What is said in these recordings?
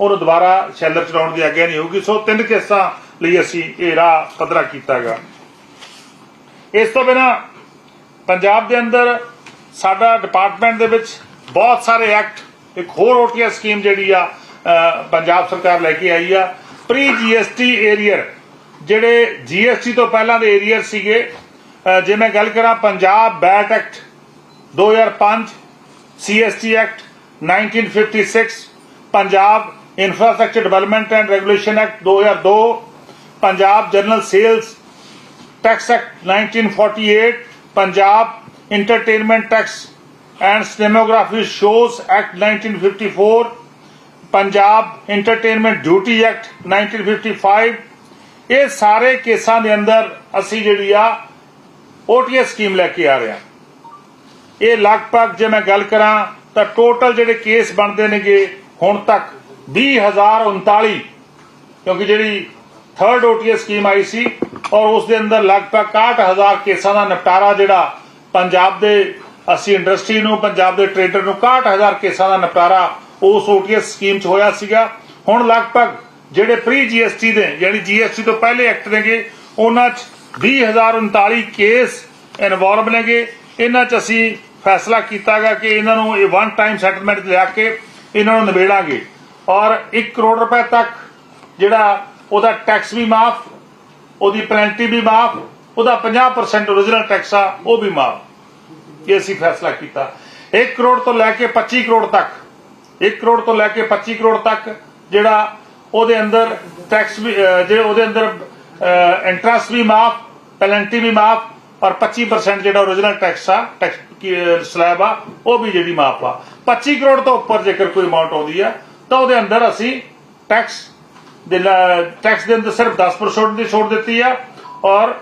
ਉਹਨੂੰ ਦੁਬਾਰਾ ਸ਼ੈਲਰ ਚਲਾਉਣ ਦੀ ਆਗਿਆ ਨਹੀਂ ਹੋਊਗੀ। ਸੋ ਤਿੰਨ ਕੇਸਾਂ ਲਈ ਅਸੀਂ ਇਹ ਰਾਹ ਪੱਧਰਾ ਕੀਤਾਗਾ। ਇਸ ਤੋਂ ਬਿਨਾ ਪੰਜਾਬ ਦੇ ਅੰਦਰ ਸਾਡਾ ਡਿਪਾਰਟਮੈਂਟ ਦੇ ਵਿੱਚ ਬਹੁਤ ਸਾਰੇ ਐਕਟ ਇੱਕ ਹੋਰ ਓਟੀਐਸ ਸਕੀਮ ਜਿਹੜੀ ਆ ਪੰਜਾਬ ਸਰਕਾਰ ਲੈ ਕੇ ਆਈ ਆ। ਪ੍ਰੀ ਜੀਐਸਟੀ ਏਰੀਅਰ ਜਿਹੜੇ ਜੀਐਸਟੀ ਤੋਂ ਪਹਿਲਾਂ ਦੇ ਏਰੀਅਰ ਸੀਗੇ ਜੇ ਮੈਂ ਗੱਲ ਕਰਾਂ Punjab VAT act 2005 CST act 1956 Punjab infrastructure development and regulation act 2002 Punjab general sales tax act 1948 Punjab entertainment tax and cinematography shows act 1954 Punjab entertainment duty act 1955 ਇਹ ਸਾਰੇ ਕੇਸਾਂ ਦੇ ਅੰਦਰ ਅਸੀਂ ਜਿਹੜੀ ਆ ਓਟੀਐਸ ਸਕੀਮ ਲੈ ਕੇ ਆ ਰਹੇ ਹਾਂ। ਇਹ ਲਗਭਗ ਜੇ ਮੈਂ ਗੱਲ ਕਰਾਂ ਤਾਂ ਟੋਟਲ ਜਿਹੜੇ ਕੇਸ ਬਣਦੇ ਨੇਗੇ ਹੁਣ ਤੱਕ 20039 ਕਿਉਂਕਿ ਜਿਹੜੀ ਥਰਡ ਓਟੀਐਸ ਸਕੀਮ ਆਈ ਸੀ ਔਰ ਉਸ ਦੇ ਅੰਦਰ ਲਗਭਗ 61000 ਕੇਸਾਂ ਦਾ ਨਿਪਟਾਰਾ ਜਿਹੜਾ ਪੰਜਾਬ ਦੇ, ਅਸੀਂ ਇੰਡਸਟਰੀ ਨੂੰ, ਪੰਜਾਬ ਦੇ ਟ੍ਰੇਡਰ ਨੂੰ 61000 ਕੇਸਾਂ ਦਾ ਨਿਪਟਾਰਾ ਉਸ ਓਟੀਐਸ ਸਕੀਮ 'ਚ ਹੋਇਆ ਸੀਗਾ। ਹੁਣ ਲਗਭਗ ਜਿਹੜੇ ਪ੍ਰੀ ਜੀਐਸਟੀ ਦੇ, ਯਾਨੀ ਜੀਐਸਟੀ ਤੋਂ ਪਹਿਲੇ ਐਕਟ ਨੇਗੇ, ਉਹਨਾਂ 'ਚ 20039 ਕੇਸ ਇਨਵੋਲਵ ਨੇਗੇ। ਇਹਨਾਂ 'ਚ ਅਸੀਂ ਫੈਸਲਾ ਕੀਤਾਗਾ ਕਿ ਇਹਨਾਂ ਨੂੰ ਇਹ ਵਨ ਟਾਈਮ ਸੈਟਲਮੈਂਟ ਲਿਆ ਕੇ ਇਹਨਾਂ ਨੂੰ ਨਿਬੇੜਾਂਗੇ। ਔਰ 1 ਕਰੋੜ ਰੁਪਏ ਤੱਕ ਜਿਹੜਾ ਉਹਦਾ ਟੈਕਸ ਵੀ ਮਾਫ, ਉਹਦੀ ਪੈਨਲਟੀ ਵੀ ਮਾਫ, ਉਹਦਾ 50% origignal ਟੈਕਸ ਆ, ਉਹ ਵੀ ਮਾਫ। ਇਹ ਅਸੀਂ ਫੈਸਲਾ ਕੀਤਾ। 1 ਕਰੋੜ ਤੋਂ ਲੈ ਕੇ 25 ਕਰੋੜ ਤੱਕ 1 ਕਰੋੜ ਤੋਂ ਲੈ ਕੇ 25 ਕਰੋੜ ਤੱਕ ਜਿਹੜਾ ਉਹਦੇ ਅੰਦਰ ਟੈਕਸ ਵੀ ਜਿਹੜੇ ਉਹਦੇ ਅੰਦਰ ਇੰਟਰਸਟ ਵੀ ਮਾਫ ਪੈਨਲਟੀ ਵੀ ਮਾਫ, ਔਰ 25% ਜਿਹੜਾ origignal ਟੈਕਸ ਆ ਟੈਕਸ ਸਲੈਬ ਆ, ਉਹ ਵੀ ਜਿਹੜੀ ਮਾਫ ਆ। 25 ਕਰੋੜ ਤੋਂ ਉੱਪਰ ਜੇਕਰ ਕੋਈ ਅਮਾਉਂਟ ਆਉਂਦੀ ਆ ਤਾਂ ਉਹਦੇ ਅੰਦਰ ਅਸੀਂ ਟੈਕਸ ਦੇ ਟੈਕਸ ਦੇ ਅੰਦਰ ਸਿਰਫ 10% ਦੀ ਛੋਟ ਦਿੱਤੀ ਆ ਔਰ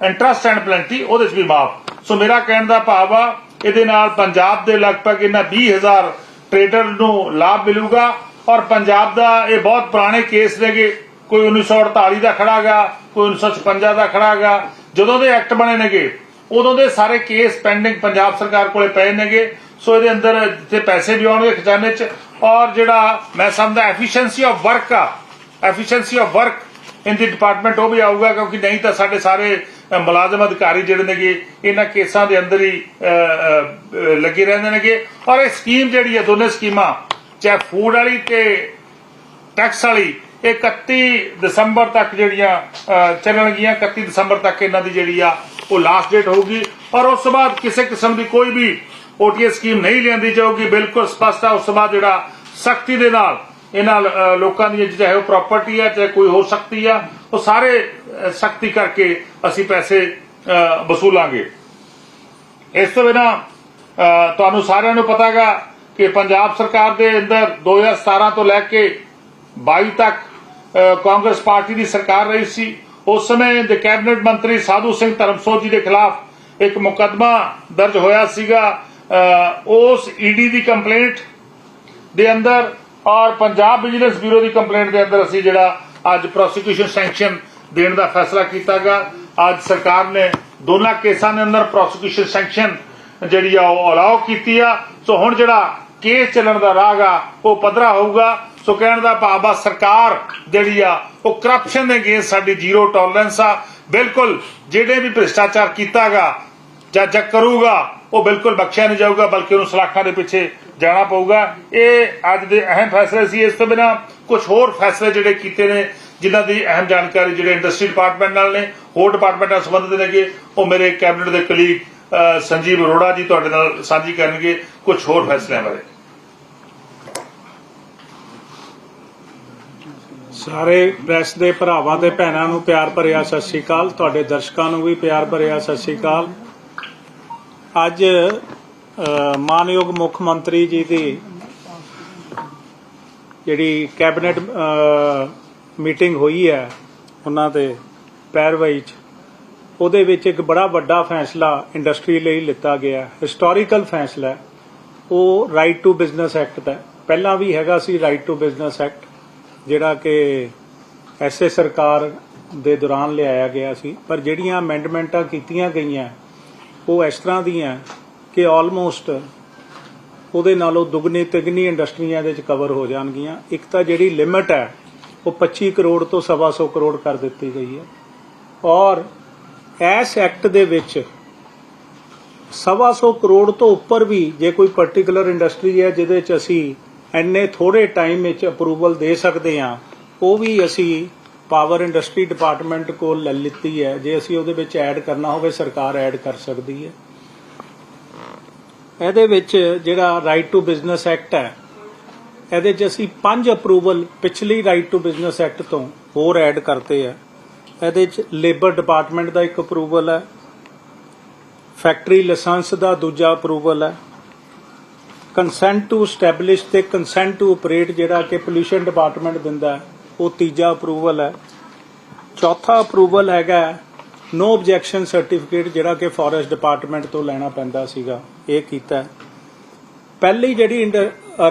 ਇੰਟਰਸਟ ਐਂਡ ਪੈਨਲਟੀ ਉਹਦੇ ਵਿੱਚ ਵੀ ਮਾਫ। ਸੋ ਮੇਰਾ ਕਹਿਣ ਦਾ ਭਾਵ ਆ, ਇਹਦੇ ਨਾਲ ਪੰਜਾਬ ਦੇ ਲਗਭਗ ਇਹਨਾਂ 20000 ਟ੍ਰੇਡਰ ਨੂੰ ਲਾਭ ਮਿਲੂਗਾ ਔਰ ਪੰਜਾਬ ਦਾ ਇਹ ਬਹੁਤ ਪੁਰਾਣੇ ਕੇਸ ਨੇਗੇ। ਕੋਈ 1948 ਦਾ ਖੜਾ ਖੜਾਗਾ ਕੋਈ 1956 ਦਾ ਖੜਾ ਖੜਾਗਾ ਜਦੋਂ ਦੇ ਐਕਟ ਬਣੇ ਨੇਗੇ, ਉਦੋਂ ਦੇ ਸਾਰੇ ਕੇਸ ਪੈਂਡਿੰਗ ਪੰਜਾਬ ਸਰਕਾਰ ਕੋਲੇ ਪਏ ਨੇਗੇ। ਸੋ ਇਹਦੇ ਅੰਦਰ ਜਿੱਥੇ ਪੈਸੇ ਵੀ ਆਉਣਗੇ ਖਜ਼ਾਨੇ 'ਚ, ਔਰ ਜਿਹੜਾ ਮੈਂ ਸਮਝਦਾ ਐਫੀਸ਼ੀਐਂਸੀ ਆਫ ਵਰਕ ਆ efficiency of work in the department ਉਹ ਵੀ ਆਊਗਾ, ਕਿਉਂਕਿ ਨਹੀਂ ਤਾਂ ਸਾਡੇ ਸਾਰੇ ਮੁਲਾਜ਼ਮ ਅਧਿਕਾਰੀ ਜਿਹੜੇ ਨੇਗੇ, ਇਹਨਾਂ ਕੇਸਾਂ ਦੇ ਅੰਦਰ ਹੀ ਲੱਗੇ ਰਹਿੰਦੇ ਨੇਗੇ। ਔਰ ਇਹ ਸਕੀਮ ਜਿਹੜੀ ਹੈ ਦੋਨੇ ਸਕੀਮਾਂ ਚਾਹੇ ਫੂਡ ਵਾਲੀ ਤੇ ਟੈਕਸ ਵਾਲੀ, ਇਹ 31 ਦਸੰਬਰ ਤੱਕ ਜਿਹੜੀਆਂ ਚੱਲਣਗੀਆਂ 31 ਦਸੰਬਰ ਤੱਕ ਇਹਨਾਂ ਦੀ ਜਿਹੜੀ ਆ, ਉਹ ਲਾਸਟ ਡੇਟ ਹੋਊਗੀ। ਔਰ ਉਸ ਤੋਂ ਬਾਅਦ ਕਿਸੇ ਕਿਸਮ ਦੀ ਕੋਈ ਵੀ ਓਟੀਐਸ ਸਕੀਮ ਨਹੀਂ ਲਿਆਂਦੀ ਜਾਊਗੀ ਬਿਲਕੁਲ ਸਪਸ਼ਟ ਆ ਉਸ ਤੋਂ ਬਾਅਦ ਜਿਹੜਾ ਸਖਤੀ ਦੇ ਨਾਲ ਇਹਨਾਂ ਲੋਕਾਂ ਦੀ ਚਾਹੇ ਉਹ ਪ੍ਰਾਪਰਟੀ ਆ ਚਾਹੇ ਕੋਈ ਹੋਰ ਸ਼ਕਤੀ ਆ ਉਹ ਸਾਰੇ ਸਖਤੀ ਕਰਕੇ ਅਸੀਂ ਪੈਸੇ ਅ, ਵਸੂਲਾਂਗੇ। ਇਸ ਤੋਂ ਬਿਨਾ ਤੁਹਾਨੂੰ ਸਾਰਿਆਂ ਨੂੰ ਪਤਾਗਾ ਕਿ ਪੰਜਾਬ ਸਰਕਾਰ ਦੇ ਅੰਦਰ 2017 ਤੋਂ ਲੈ ਕੇ 22 ਤੱਕ ਕਾਂਗਰਸ ਪਾਰਟੀ ਦੀ ਸਰਕਾਰ ਰਹੀ ਸੀ। ਉਸ ਸਮੇਂ ਦੇ ਕੈਬਨਿਟ ਮੰਤਰੀ ਸਾਧੂ ਸਿੰਘ ਧਰਮਸੋਤ ਜੀ ਦੇ ਖਿਲਾਫ ਇੱਕ ਮੁਕੱਦਮਾ ਦਰਜ ਹੋਇਆ ਸੀਗਾ ਉਸ ਈਡੀ ਦੀ ਕੰਪਲੇਂਟ ਦੇ ਅੰਦਰ ਔਰ ਪੰਜਾਬ ਵਿਜੀਲੈਂਸ ਬਿਊਰੋ ਦੀ ਕੰਪਲੇਂਟ ਦੇ ਅੰਦਰ ਅਸੀਂ ਜਿਹੜਾ ਅੱਜ ਪ੍ਰੋਸੀਕਿਊਸ਼ਨ ਸੈਂਕਸ਼ਨ ਦੇਣ ਦਾ ਫੈਸਲਾ ਕੀਤਾਗਾ। ਅੱਜ ਸਰਕਾਰ ਨੇ ਦੋਨਾਂ ਕੇਸਾਂ ਦੇ ਅੰਦਰ ਪ੍ਰੋਸੀਕਿਊਸ਼ਨ ਸੈਂਕਸ਼ਨ ਜਿਹੜੀ ਆ ਉਹ ਅਲਾਉ ਕੀਤੀ ਆ। ਸੋ ਹੁਣ ਜਿਹੜਾ ਕੇਸ ਚੱਲਣ ਦਾ ਰਾਹ ਆ, ਉਹ ਪੱਧਰਾ ਹੋਊਗਾ। ਸੋ ਕਹਿਣ ਦਾ ਭਾਵ ਆ, ਸਰਕਾਰ ਜਿਹੜੀ ਆ, ਉਹ ਕਰਪਸ਼ਨ ਦੇ ਅਗੇਂਸਟ ਸਾਡੀ ਜ਼ੀਰੋ ਟੋਲਰੈਂਸ ਆ। ਬਿਲਕੁਲ, ਜਿਹੜੇ ਵੀ ਭ੍ਰਿਸ਼ਟਾਚਾਰ ਕੀਤਾਗਾ ਜਾਂ ਜਾਂ ਕਰੂਗਾ ਉਹ ਬਿਲਕੁਲ ਬਖਸ਼ਿਆ ਨਹੀਂ ਜਾਊਗਾ, ਬਲਕਿ ਉਹਨੂੰ ਸਲਾਖਾਂ ਦੇ ਪਿੱਛੇ ਜਾਣਾ ਪਊਗਾ। ਇਹ ਅੱਜ ਦੇ ਅਹਿਮ ਫੈਸਲੇ ਸੀ। ਇਸ ਤੋਂ ਬਿਨਾ ਕੁਝ ਹੋਰ ਫੈਸਲੇ ਜਿਹੜੇ ਕੀਤੇ ਨੇ, ਜਿਨ੍ਹਾਂ ਦੀ ਅਹਿਮ ਜਾਣਕਾਰੀ ਜਿਹੜੇ ਇੰਡਸਟਰੀ ਡਿਪਾਰਟਮੈਂਟ ਨਾਲ ਨੇ, ਹੋਰ ਡਿਪਾਰਟਮੈਂਟ ਨਾਲ ਸੰਬੰਧਿਤ ਨੇਗੇ ਉਹ ਮੇਰੇ ਕੈਬਨਿਟ ਦੇ ਕਲੀਗ ਸੰਜੀਵ ਅਰੋੜਾ ਜੀ ਤੁਹਾਡੇ ਨਾਲ ਸਾਂਝੀ ਕਰਨਗੇ ਕੁਝ ਹੋਰ ਫੈਸਲਿਆਂ ਬਾਰੇ। ਸਾਰੇ ਪ੍ਰੈਸ ਦੇ ਭਰਾਵਾਂ ਤੇ ਭੈਣਾਂ ਨੂੰ ਪਿਆਰ ਭਰਿਆ ਸਤਿ ਸ਼੍ਰੀ ਅਕਾਲ। ਤੁਹਾਡੇ ਦਰਸ਼ਕਾਂ ਨੂੰ ਵੀ ਪਿਆਰ ਭਰਿਆ ਸਤਿ ਸ਼੍ਰੀ ਅਕਾਲ। ਅੱਜ ਮਾਨਯੋਗ ਮੁੱਖ ਮੰਤਰੀ ਜੀ ਦੀ ਜਿਹੜੀ ਕੈਬਨਿਟ ਮੀਟਿੰਗ ਹੋਈ ਹੈ, ਉਹਨਾਂ ਦੇ ਪੈਰਵਾਈ ਚ, ਉਹਦੇ ਵਿੱਚ ਇੱਕ ਬੜਾ ਵੱਡਾ ਫੈਸਲਾ ਇੰਡਸਟਰੀ ਲਈ ਲਿੱਤਾ ਗਿਆ ਹਿਸਟੋਰੀਕਲ ਫੈਸਲਾ ਉਹ ਰਾਈਟ ਟੂ ਬਿਜ਼ਨਸ ਐਕਟ ਦਾ ਪਹਿਲਾਂ ਵੀ ਹੈਗਾ ਸੀ ਰਾਈਟ ਟੂ ਬਿਜ਼ਨਸ ਐਕਟ ਜਿਹੜਾ ਕਿ ਐਸੇ ਸਰਕਾਰ ਦੇ ਦੌਰਾਨ ਲਿਆਇਆ ਗਿਆ ਸੀ, ਪਰ ਜਿਹੜੀਆਂ ਅਮੈਂਡਮੈਂਟਾਂ ਕੀਤੀਆਂ ਗਈਆਂ ਉਹ ਇਸ ਤਰ੍ਹਾਂ ਦੀਆਂ ਕਿ ਆਲਮੋਸਟ ਉਹਦੇ ਨਾਲੋਂ ਦੁੱਗਣੀ ਤਿਗਣੀ ਇੰਡਸਟਰੀਆਂ ਇਹਦੇ ਚ ਕਵਰ ਹੋ ਜਾਣਗੀਆਂ। ਇੱਕ ਤਾਂ ਜਿਹੜੀ ਲਿਮਟ ਹੈ, ਉਹ 25 ਕਰੋੜ ਤੋਂ 125 ਕਰੋੜ ਕਰ ਦਿੱਤੀ ਗਈ ਹੈ। ਔਰ ਇਸ ਐਕਟ ਦੇ ਵਿੱਚ 125 ਕਰੋੜ ਤੋਂ ਉੱਪਰ ਵੀ ਜੇ ਕੋਈ ਪਾਰਟਿਕੂਲਰ ਇੰਡਸਟਰੀ ਹੈ, ਜਿਹਦੇ ਚ ਅਸੀਂ ਇੰਨੇ ਥੋੜੇ ਟਾਈਮ ਵਿੱਚ ਅਪਰੂਵਲ ਦੇ ਸਕਦੇ ਹਾਂ, ਉਹ ਵੀ ਅਸੀਂ ਪਾਵਰ ਇੰਡਸਟਰੀ ਡਿਪਾਰਟਮੈਂਟ ਕੋਲ ਲੈ ਲਿੱਤੀ ਹੈ। ਜੇ ਅਸੀਂ ਉਹਦੇ ਵਿੱਚ ਐਡ ਕਰਨਾ ਹੋਵੇ ਸਰਕਾਰ ਐਡ ਕਰ ਸਕਦੀ ਹੈ। ਇਹਦੇ ਵਿੱਚ ਜਿਹੜਾ ਰਾਈਟ ਟੂ ਬਿਜ਼ਨਸ ਐਕਟ ਹੈ ਇਹਦੇ 'ਚ ਅਸੀਂ ਪੰਜ ਅਪਰੂਵਲ ਪਿਛਲੀ ਰਾਈਟ ਟੂ ਬਿਜ਼ਨਸ ਐਕਟ ਤੋਂ ਹੋਰ ਐਡ ਕਰਤੇ ਆ। ਇਹਦੇ 'ਚ ਲੇਬਰ ਡਿਪਾਰਟਮੈਂਟ ਦਾ ਇੱਕ ਅਪਰੂਵਲ ਹੈ ਫੈਕਟਰੀ ਲਾਇਸੈਂਸ ਦਾ ਦੂਜਾ ਅਪਰੂਵਲ ਹੈ। ਕੰਸੈਂਟ ਟੂ ਸਟੈਬਲਿਸ਼ ਤੇ ਕੰਸੈਂਟ ਟੂ ਆਪਰੇਟ ਜਿਹੜਾ ਕਿ ਪੋਲੂਸ਼ਨ ਡਿਪਾਰਟਮੈਂਟ ਦਿੰਦਾ ਹੈ, ਉਹ ਤੀਜਾ ਅਪਰੂਵਲ ਹੈ। ਚੌਥਾ ਅਪਰੂਵਲ ਹੈਗਾ ਨੋ ਆਬਜੈਕਸ਼ਨ ਸਰਟੀਫਿਕੇਟ ਜਿਹੜਾ ਕਿ ਫੋਰੈਸਟ ਡਿਪਾਰਟਮੈਂਟ ਤੋਂ ਲੈਣਾ ਪੈਂਦਾ ਸੀਗਾ, ਇਹ ਕੀਤਾ ਪਹਿਲੀ ਜਿਹੜੀ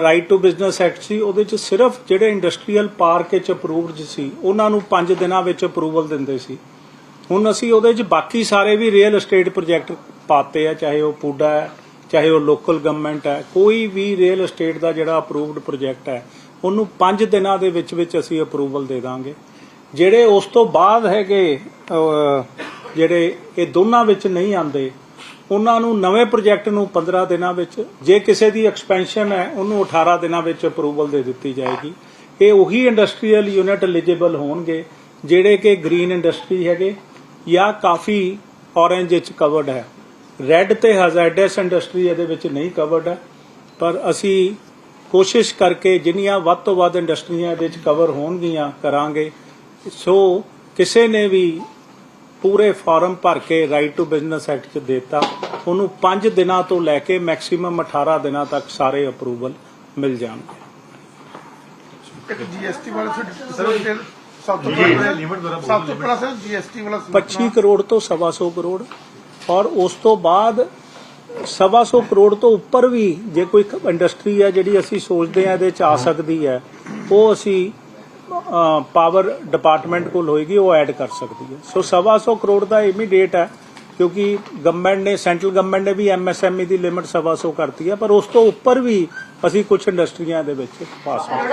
ਰਾਈਟ ਟੂ ਬਿਜ਼ਨਸ ਐਕਟ ਸੀ, ਉਹਦੇ ਚ ਸਿਰਫ ਜਿਹੜੇ ਇੰਡਸਟਰੀਅਲ ਪਾਰਕ ਵਿੱਚ ਅਪਰੂਵਡ ਸੀ, ਉਹਨਾਂ ਨੂੰ 5 ਦਿਨਾਂ ਵਿੱਚ ਅਪਰੂਵਲ ਦਿੰਦੇ ਸੀ। ਹੁਣ ਅਸੀਂ ਉਹਦੇ ਚ ਬਾਕੀ ਸਾਰੇ ਵੀ ਰੀਅਲ ਏਸਟੇਟ ਪ੍ਰੋਜੈਕਟ ਪਾਤੇ ਆ, ਚਾਹੇ ਉਹ ਪੂਡਾ ਹੈ, ਚਾਹੇ ਉਹ ਲੋਕਲ ਗਵਰਨਮੈਂਟ ਹੈ, ਕੋਈ ਵੀ ਰੀਅਲ ਏਸਟੇਟ ਦਾ ਜਿਹੜਾ ਅਪਰੂਵਡ ਪ੍ਰੋਜੈਕਟ ਹੈ ਉਹਨੂੰ 5 ਦਿਨਾਂ ਦੇ ਵਿੱਚ ਵਿੱਚ ਅਸੀਂ ਅਪਰੂਵਲ ਦੇ ਦਾਂਗੇ। ਜਿਹੜੇ ਉਸ ਤੋਂ ਬਾਅਦ ਹੈਗੇ ਜਿਹੜੇ ਇਹ ਦੋਨਾਂ ਵਿੱਚ ਨਹੀਂ ਆਉਂਦੇ, ਉਹਨਾਂ ਨੂੰ ਨਵੇਂ ਪ੍ਰੋਜੈਕਟ ਨੂੰ 15 ਦਿਨਾਂ ਵਿੱਚ, ਜੇ ਕਿਸੇ ਦੀ ਐਕਸਪੈਂਸ਼ਨ ਹੈ, ਉਹਨੂੰ 18 ਦਿਨਾਂ ਵਿੱਚ ਅਪਰੂਵਲ ਦੇ ਦਿੱਤੀ ਜਾਏਗੀ। ਇਹ ਉਹੀ ਇੰਡਸਟਰੀਅਲ ਯੂਨਿਟ ਐਲੀਜੀਬਲ ਹੋਣਗੇ, ਜਿਹੜੇ ਕਿ ਗ੍ਰੀਨ ਇੰਡਸਟਰੀ ਹੈਗੇ, ਜਾਂ ਕਾਫੀ ਔਰੇਂਜ ਵਿੱਚ ਕਵਰਡ ਹੈ। ਰੈੱਡ ਤੇ ਹਜ਼ਾਰਡਸ ਇੰਡਸਟਰੀ ਇਹਦੇ ਵਿੱਚ ਨਹੀਂ ਕਵਰਡ ਹੈ, ਪਰ ਅਸੀਂ ਕੋਸ਼ਿਸ਼ ਕਰਕੇ ਜਿੰਨੀਆਂ ਵੱਧ ਤੋਂ ਵੱਧ ਇੰਡਸਟਰੀਆਂ ਇਹਦੇ ਵਿੱਚ ਕਵਰ ਹੋਣਗੀਆਂ ਕਰਾਂਗੇ। ਸੋ ਕਿਸੇ ਨੇ ਵੀ ਪੂਰੇ ਫਾਰਮ ਭਰ ਕੇ ਰਾਈਟ ਟੂ ਬਿਜ਼ਨਸ ਐਕਟ ਚ ਦਿੱਤਾ ਉਹਨੂੰ 5 ਦਿਨਾਂ ਤੋਂ ਲੈ ਕੇ ਮੈਕਸਿਮਮ 18 ਦਿਨਾਂ ਤੱਕ ਸਾਰੇ ਅਪਰੂਵਲ ਮਿਲ ਜਾਣਗੇ। ਜੀਐਸਟੀ ਵਾਲਾ ਸਰ ਸਭ ਤੋਂ ਦੁਆਰਾ ਸਭ ਤੋਂ ਪਹਿਲਾਂ ਸਰ ਜੀਐਸਟੀ ਵਾਲਾ 25 ਕਰੋੜ ਤੋਂ 125 ਕਰੋੜ। ਔਰ ਉਸ ਤੋਂ ਬਾਅਦ ਸਵਾ ਸਵਾ100 ਕਰੋੜ ਤੋਂ ਉੱਪਰ ਵੀ ਜੇ ਕੋਈ ਇੰਡਸਟਰੀ ਹੈ ਜਿਹੜੀ ਅਸੀਂ ਸੋਚਦੇ ਆ ਇਹਦੇ ਚ ਆ ਸਕਦੀ ਹੈ ਉਹ ਅਸੀਂ ਪਾਵਰ ਡਿਪਾਰਟਮੈਂਟ ਕੋਲ ਹੋਏਗੀ ਉਹ ਐਡ ਕਰ ਸਕਦੀ ਹੈ। ਸੋ ਸਵਾ ਸਵਾ100 ਕਰੋੜ ਦਾ ਇਮੀਡੀਏਟ ਹੈ ਕਿਉਂਕਿ ਗਵਰਨਮੈਂਟ ਨੇ ਸੈਂਟਰਲ ਗਵਰਨਮੈਂਟ ਨੇ ਵੀ ਐਮਐਸਐਮਈ ਦੀ ਲਿਮਿਟ ਸਵਾ 1.5 ਕਰਤੀ ਹੈ ਪਰ ਉਸ ਤੋਂ ਉੱਪਰ ਵੀ ਅਸੀਂ ਕੁਝ ਇੰਡਸਟਰੀਆਂ ਦੇ ਵਿੱਚ ਪਾਸ ਸਾਹਿਬ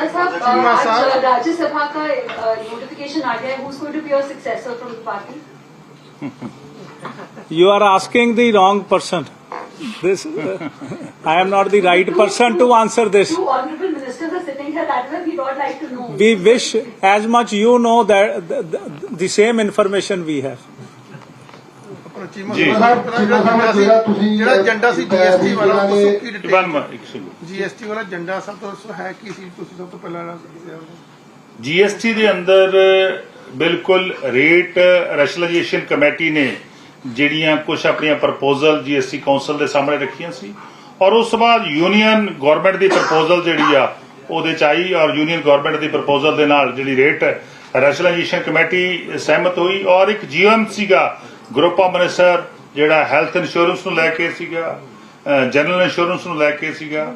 ਰਾਜ ਸਭਾ ਦਾ ਨੋਟੀਫਿਕੇਸ਼ਨ ਆ ਗਿਆ ਹੈ। Who's going to be your successor from the party you are asking the wrong person This, I am not the right person to answer this. two honorable ministers are sitting here that way we would like to know We wish as much you know that the, the, the same information we have. ਜੀ। ਜਿਹੜਾ agenda ਸੀ ਜਿਹੜਾ ਤੁਸੀਂ- ਜਿਹੜਾ agenda ਸੀ GST ਵਾਲਾ ਉਹ ਦੱਸੋ ਕੀ detail GST ਵਾਲਾ ਏਜੰਡਾ ਸਭ ਤੋਂ ਹੈ ਕੀ ਸੀ ਤੁਸੀਂ ਸਭ ਤੋਂ ਪਹਿਲਾਂ ਜੀਐਸਟੀ ਦੇ ਅੰਦਰ ਬਿਲਕੁਲ ਰੇਟ ਰੈਸ਼ਨਲਾਈਜੇਸ਼ਨ ਕਮੇਟੀ ਨੇ ਜਿਹੜੀਆਂ ਕੁਝ ਆਪਣੀਆਂ ਪ੍ਰਪੋਜ਼ਲ ਜੀਐਸਟੀ ਕਾਉਂਸਲ ਦੇ ਸਾਹਮਣੇ ਰੱਖੀਆਂ ਸੀ। ਔਰ ਉਸ ਤੋਂ ਬਾਅਦ ਯੂਨੀਅਨ ਗਵਰਨਮੈਂਟ ਦੀ ਪ੍ਰਪੋਜ਼ਲ ਜਿਹੜੀ ਆ, ਉਹਦੇ ਚ ਆਈ ਔਰ ਯੂਨੀਅਨ ਗਵਰਨਮੈਂਟ ਦੀ ਪ੍ਰਪੋਜ਼ਲ ਦੇ ਨਾਲ ਜਿਹੜੀ ਰੇਟ ਰੈਸ਼ਨਲਾਈਜੇਸ਼ਨ ਕਮੇਟੀ ਸਹਿਮਤ ਹੋਈ ਔਰ ਇੱਕ ਜੀਐਮਸੀ ਸੀਗਾ ਗਰੁੱਪ ਆਫ ਮਿਨਿਸਟਰ ਜਿਹੜਾ ਹੈਲਥ ਇੰਸ਼ੋਰੈਂਸ ਨੂੰ ਲੈ ਕੇ ਸੀਗਾ ਜਨਰਲ ਇੰਸ਼ੋਰੈਂਸ ਨੂੰ ਲੈ ਕੇ ਸੀਗਾ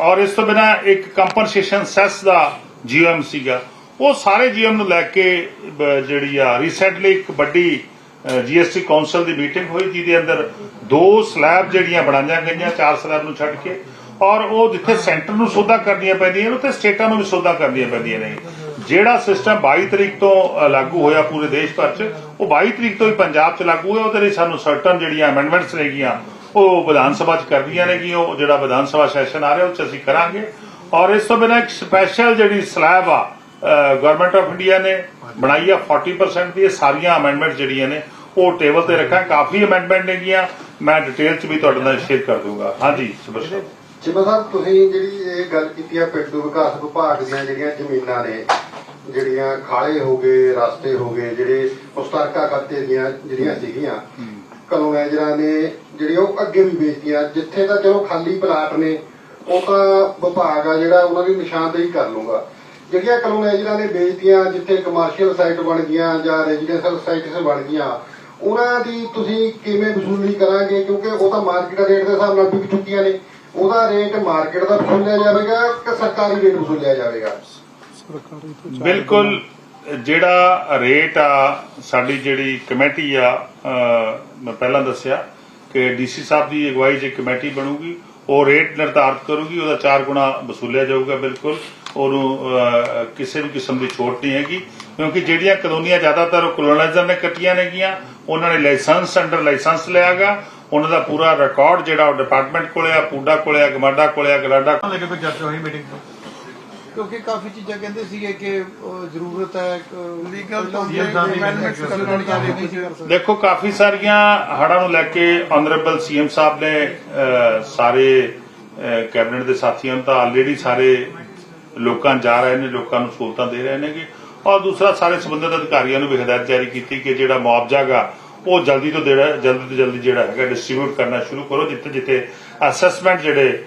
ਔਰ ਇਸ ਤੋਂ ਬਿਨਾ ਇੱਕ ਕੰਪਨਸੇਸ਼ਨ ਸੈਸ ਦਾ ਜੀਐਮ ਸੀਗਾ। ਉਹ ਸਾਰੇ ਜੀਐਮ ਨੂੰ ਲੈ ਕੇ ਜਿਹੜੀ ਆ ਰੀਸੈਂਟਲੀ ਇੱਕ ਵੱਡੀ ਜੀਐਸਟੀ ਕਾਉਂਸਲ ਦੀ ਮੀਟਿੰਗ ਹੋਈ, ਜਿਹਦੇ ਅੰਦਰ ਦੋ ਸਲੈਬ ਜਿਹੜੀਆਂ ਬਣਾਈਆਂ ਗਈਆਂ, ਚਾਰ ਸਲੈਬ ਨੂੰ ਛੱਡ ਕੇ, ਔਰ ਉਹ ਜਿੱਥੇ ਸੈਂਟਰ ਨੂੰ ਸੋਧਾ ਕਰਨੀਆਂ ਪੈਂਦੀਆਂ ਨੇ, ਉੱਥੇ ਸਟੇਟਾਂ ਨੂੰ ਵੀ ਸੋਧਾ ਕਰਨੀਆਂ ਪੈਂਦੀਆਂ ਨੇ। ਜਿਹੜਾ ਸਿਸਟਮ 22 ਤਰੀਕ ਤੋਂ ਲਾਗੂ ਹੋਇਆ ਪੂਰੇ ਦੇਸ਼ ਭਰ 'ਚ, ਉਹ 22 ਤਰੀਕ ਤੋਂ ਹੀ ਪੰਜਾਬ 'ਚ ਲਾਗੂ ਹੋਇਆ, ਉਹਦੇ ਲਈ ਸਾਨੂੰ ਸਰਟਨ ਜਿਹੜੀਆਂ ਅਮੈਂਡਮੈਂਟਸ ਨੇਗੀਆਂ, ਉਹ ਵਿਧਾਨ ਸਭਾ 'ਚ ਕਰਦੀਆਂ ਨੇਗੀਆਂ, ਉਹ ਜਿਹੜਾ ਵਿਧਾਨ ਸਭਾ ਸੈਸ਼ਨ ਆ ਰਿਹਾ, ਉਹ 'ਚ ਅਸੀਂ ਕਰਾਂਗੇ। ਔਰ ਇਸ ਤੋਂ ਬਿਨਾਂ ਇੱਕ ਸਪੈਸ਼ਲ ਜਿਹੜੀ ਸਲੈਬ ਆ ਗਵਰਨਮੈਂਟ ਆਫ ਇੰਡੀਆ ਨੇ ਬਣਾਈ ਆ 40% ਦੀ, ਇਹ ਸਾਰੀਆਂ ਅਮੈਂਡਮੈਂਟ ਜਿਹੜੀਆਂ ਨੇ ਉਹ ਟੇਬਲ ਤੇ ਰੱਖਾਂ। ਕਾਫੀ ਅਮੈਂਡਮੈਂਟ ਨੇਗੀਆਂ ਮੈਂ ਡਿਟੇਲ 'ਚ ਵੀ ਤੁਹਾਡੇ ਨਾਲ ਸ਼ੇਅਰ ਕਰ ਦੂੰਗਾ। ਹਾਂਜੀ ਸੁਭਰ ਸਾਹਿਬ। ਚਿਮਾ ਸਾਹਿਬ ਤੁਸੀਂ ਜਿਹੜੀ ਇਹ ਗੱਲ ਕੀਤੀ ਆ ਪਿੰਡੂ ਵਿਕਾਸ ਵਿਭਾਗ ਦੀਆਂ ਜਿਹੜੀਆਂ ਜ਼ਮੀਨਾਂ ਨੇ ਜਿਹੜੀਆਂ ਖਾਲੇ ਹੋ ਗਏ ਰਸਤੇ ਹੋ ਗਏ ਜਿਹੜੇ ਮੁਸ਼ਤਰਕਾ ਖਾਤੇ ਦੀਆਂ ਜਿਹੜੀਆਂ ਸੀਗੀਆਂ ਕਲੋਨਾਈਜ਼ਰਾਂ ਨੇ ਜਿਹੜੀਆਂ ਉਹ ਅੱਗੇ ਵੀ ਵੇਚਤੀਆਂ। ਜਿੱਥੇ ਤਾਂ ਚਲੋ ਖਾਲੀ ਪਲਾਟ ਨੇ ਉਹ ਤਾਂ ਵਿਭਾਗ ਆ ਜਿਹੜਾ ਉਹਨਾਂ ਦੀ ਨਿਸ਼ਾਨਦੇਹੀ ਕਰ ਲੂਗਾ ਜਿਹੜੀਆਂ ਕਲੋਨਾਈਜ਼ਰਾਂ ਨੇ ਵੇਚਤੀਆਂ ਜਿੱਥੇ ਕਮਰਸ਼ੀਅਲ ਸਾਈਟ ਬਣ ਗਈਆਂ ਜਾਂ ਰੈਜ਼ੀਡੈਂਸ਼ੀਅਲ ਸਾਈਟਸ ਬਣ ਗਈਆਂ ਉਹਨਾਂ ਦੀ ਤੁਸੀਂ ਕਿਵੇਂ ਵਸੂਲੀ ਕਰਾਂਗੇ? ਕਿਉਂਕਿ ਉਹ ਤਾਂ ਮਾਰਕੀਟ ਰੇਟ ਦੇ ਹਿਸਾਬ ਨਾਲ ਵਿਕ ਚੁੱਕੀਆਂ ਨੇ। ਉਹਦਾ ਰੇਟ ਮਾਰਕੀਟ ਦਾ ਵਸੂਲਿਆ ਜਾਵੇਗਾ ਕਿ ਸਰਕਾਰੀ ਰੇਟ ਵਸੂਲਿਆ ਜਾਵੇਗਾ? ਚਾਰ ਬਿਲਕੁਲ ਜਿਹੜਾ ਰੇਟ ਆ ਸਾਡੀ ਜਿਹੜੀ ਕਮੇਟੀ ਆ ਮੈਂ ਪਹਿਲਾਂ ਦੱਸਿਆ ਕਿ ਡੀਸੀ ਸਾਹਿਬ ਦੀ ਅਗਵਾਈ 'ਚ ਇੱਕ ਕਮੇਟੀ ਬਣੂਗੀ ਉਹ ਰੇਟ ਨਿਰਧਾਰਤ ਕਰੂਗੀ ਉਹਦਾ 4 ਗੁਣਾ ਵਸੂਲਿਆ ਜਾਊਗਾ ਬਿਲਕੁਲ। ਉਹਨੂੰ ਕਿਸੇ ਵੀ ਕਿਸਮ ਦੀ ਛੋਟ ਨਹੀਂ ਹੈਗੀ ਕਿਉਂਕਿ ਜਿਹੜੀਆਂ ਕਲੋਨੀਆਂ ਜ਼ਿਆਦਾਤਰ ਕਲੋਨਾਈਜ਼ਰ ਨੇ ਕੱਟੀਆਂ ਨੇਗੀਆਂ ਉਹਨਾਂ ਨੇ ਲਾਇਸੈਂਸ ਅੰਡਰ ਲਾਇਸੈਂਸ ਲਿਆਗਾ। ਉਹਨਾਂ ਦਾ ਪੂਰਾ ਰਿਕਾਰਡ ਜਿਹੜਾ ਉਹ ਡਿਪਾਰਟਮੈਂਟ ਕੋਲੇ ਆ ਪੂਡਾ ਕੋਲੇ ਆ ਗਮਾਡਾ ਕੋਲੇ ਆ ਗਲਾਡਾ ਲੈ ਕੇ ਕੋਈ ਚਰਚਾ ਹੋਈ ਮੀਟਿੰਗ ਤੋਂ? ਕਿਉਂਕਿ ਕਾਫੀ ਚੀਜ਼ਾਂ ਕਹਿੰਦੇ ਸੀਗੇ ਕਿ ਜ਼ਰੂਰਤ ਹੈ ਲੀਗਲ ਦੇਖੋ ਕਾਫੀ ਸਾਰੀਆਂ ਹੜ੍ਹਾਂ ਨੂੰ ਲੈ ਕੇ ਆਨਰੇਬਲ ਸੀਐਮ ਸਾਹਿਬ ਨੇ ਸਾਰੇ ਕੈਬਨਿਟ ਦੇ ਸਾਥੀਆਂ ਨੂੰ ਤਾਂ ਆਲਰੇਡੀ ਸਾਰੇ ਲੋਕਾਂ ਨੂੰ ਜਾ ਰਹੇ ਨੇ ਲੋਕਾਂ ਨੂੰ ਸਹੂਲਤਾਂ ਦੇ ਰਹੇ ਨੇਗੇ। ਔਰ ਦੂਸਰਾ, ਸਾਰੇ ਸੰਬੰਧਿਤ ਅਧਿਕਾਰੀਆਂ ਨੂੰ ਵੀ ਹਦਾਇਤ ਜਾਰੀ ਕੀਤੀ ਕਿ ਜਿਹੜਾ ਮੁਆਵਜ਼ਾ ਗਾ ਉਹ ਜਲਦੀ ਤੋਂ ਜਿਹੜਾ ਜਲਦੀ ਤੋਂ ਜਲਦੀ ਜਿਹੜਾ ਹੈਗਾ ਡਿਸਟ੍ਰੀਬਿਊਟ ਕਰਨਾ ਸ਼ੁਰੂ ਕਰੋ, ਜਿੱਥੇ ਜਿੱਥੇ ਅਸੈਸਮੈਂਟ ਜਿਹੜੇ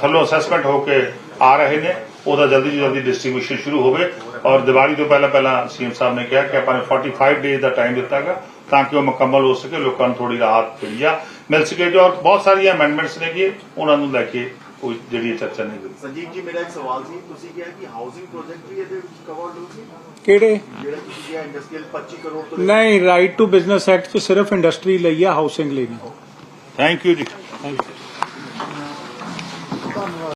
ਥੱਲੋਂ ਅਸੈਸਮੈਂਟ ਹੋ ਕੇ ਆ ਰਹੇ ਨੇ, ਉਹਦਾ ਜਲਦੀ ਤੋਂ ਜਲਦੀ ਡਿਸਟ੍ਰੀਬਿਊਸ਼ਨ ਸ਼ੁਰੂ ਹੋਵੇ। ਔਰ ਦੀਵਾਲੀ ਤੋਂ ਪਹਿਲਾਂ ਪਹਿਲਾਂ ਸੀਐਮ ਸਾਹਿਬ ਨੇ ਕਿਹਾ ਕਿ ਆਪਾਂ ਨੇ 45 ਡੇਜ਼ ਦਾ ਟਾਈਮ ਦਿੱਤਾਗਾ ਤਾਂ ਕਿ ਉਹ ਮੁਕੰਮਲ ਹੋ ਸਕੇ, ਲੋਕਾਂ ਨੂੰ ਥੋੜੀ ਰਾਹਤ ਜਿਹੜੀ ਆ। ਮਿਲ ਸਕੇ ਜੋ, ਔਰ ਬਹੁਤ ਸਾਰੀਆਂ ਅਮੈਂਡਮੈਂਟਸ ਨੇਗੀਆਂ ਉਹਨਾਂ ਨੂੰ ਲੈ ਕੇ ਕੋਈ ਜਿਹੜੀ ਇਹ ਚਰਚਾ ਨਹੀਂ ਹੋਈ ਸੰਜੀਵ ਜੀ ਮੇਰਾ ਇੱਕ ਸਵਾਲ ਸੀ ਤੁਸੀਂ ਕਿਹਾ ਕਿ ਹਾਊਸਿੰਗ ਪ੍ਰੋਜੈਕਟ ਵੀ ਇਹਦੇ ਵਿੱਚ ਕਵਰਡ ਹੋਊਗੀ ਕਿਹੜੇ ਜਿਹੜਾ ਤੁਸੀਂ ਕਿਹਾ ਇੰਡਸਟਰੀਅਲ 25 ਕਰੋੜ ਤੋਂ ਨਹੀਂ ਰਾਈਟ ਟੂ ਬਿਜ਼ਨਸ ਐਕਟ 'ਚ ਸਿਰਫ ਇੰਡਸਟਰੀ ਲਈ ਆ ਹਾਊਸਿੰਗ ਲਈ ਨਹੀਂ ਥੈਂਕ ਯੂ ਜੀ